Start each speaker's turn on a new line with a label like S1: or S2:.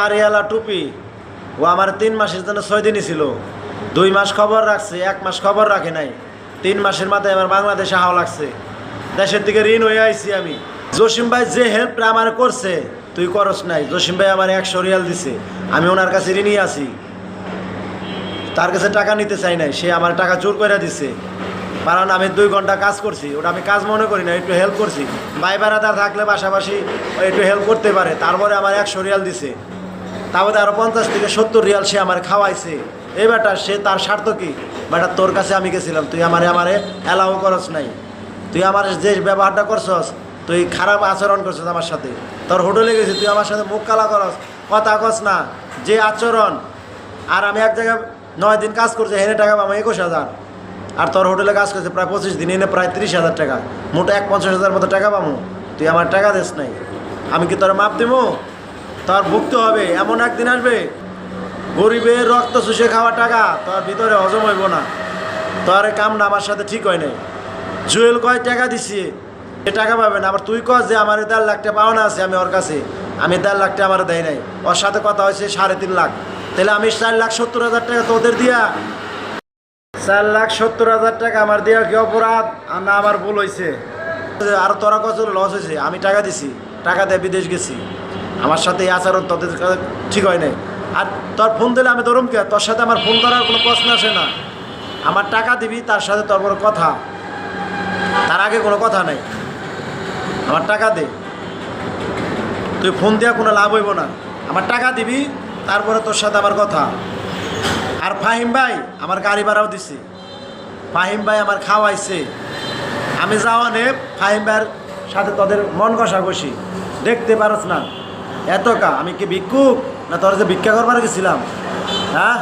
S1: দাঁড়িয়ালা টুপি। ও আমার তিন মাসের জন্য ছয় দিনই ছিল। দুই মাস খবর রাখছে, এক মাস খবর রাখে নাই। তিন মাসের মাথায় আমার বাংলাদেশে হাওয়া লাগছে। দেশের দিকে ঋণ হয়ে আইছি আমি। জসিম ভাই যে হেল্পটা আমার করছে, তুই করস নাই। জসিম ভাই আমার একশো রিয়াল দিছে। আমি ওনার কাছে ঋণই আছি। তার কাছে টাকা নিতে চাই নাই। সে আমার টাকা চোর করে দিছে। কারণ আমি দুই ঘণ্টা কাজ করছি। ওটা আমি কাজ মনে করি না, একটু হেল্প করছি। ভাই বেড়াদার থাকলে পাশাপাশি একটু হেল্প করতে পারে। তারপরে আমার একশো রিয়াল দিছে। তারপরে আরও পঞ্চাশ থেকে সত্তর রিয়াল সে আমার খাওয়াইছে। এই বেটা সে তার স্বার্থ কি? বেটা তোর কাছে আমি গেছিলাম, তুই আমারে আমারে অ্যালাউ করস নাই। তুই আমার যে ব্যবহারটা করছস, তুই খারাপ আচরণ করছস আমার সাথে। তোর হোটেলে গেছি, তুই আমার সাথে মুখ কালা করস, কথা কস না, যে আচরণ, আর আমি এক জায়গায় নয় দিন কাজ করছি হেনে টাকা পাবো, একুশ হাজার। আর তোর হোটেলে কাজ করছে, প্রায় পঁচিশ দিন, এনে প্রায় তিরিশ হাজার টাকা। মোটা এক পঞ্চাশ হাজার মতো টাকা পাবো। তুই আমার টাকা দিস নাই। আমি কি তোর মাপ দেবো তোর ভুগতে হবে, এমন একদিন আসবে। গরিবের রক্ত শুষে খাওয়া টাকা, তোর ভিতরে হজম হইব না। তোর এই কামটা আমার সাথে ঠিক হয় নাই। জুয়েল কয়, টাকা দিছি। এ টাকা পাবে না। আবার তুই কস যে, আমার দেড় লাখ টাকা পাওনা আছে আমি ওর কাছে। আমি দেড় লাখ টাকা আমার দেয় নাই। ওর সাথে কথা হয়েছে সাড়ে তিন লাখ। তাহলে আমি চার লাখ সত্তর হাজার টাকা তোদের দিয়া। চার লাখ সত্তর হাজার টাকা আমার দেওয়া কি অপরাধ? আর না আমার ভুল হয়েছে আর তোরা কত লস হয়েছে আমি টাকা দিছি। টাকা দিয়ে বিদেশ গেছি। আমার সাথে এই আচরণ তোদের ঠিক হয় নাই। আর তোর ফোন দিলে আমি ধরুম কে? তোর সাথে আমার ফোন করার কোনো প্রশ্ন আসে না। আমার টাকা দিবি, তার সাথে তোর বড় কথা। তার আগে কোনো কথা নেই। আমার টাকা দে। তুই ফোন দেওয়া কোনো লাভ হইব না। আমার টাকা দিবি, তারপরে তোর সাথে আমার কথা। আর ফাহিম ভাই, আমার গাড়ি ভাড়াও দিছে। ফাহিম ভাই আমার খাওয়াইছে। আমি যাওয়া নে ফাহিম ভাইয়ের সাথে তোদের মন কষাকষি দেখতে পারস না। এত কা? আমি কি ভিক্ষুক? না তোর যে ভিক্ষা করবার গেছিলাম হ্যাঁ?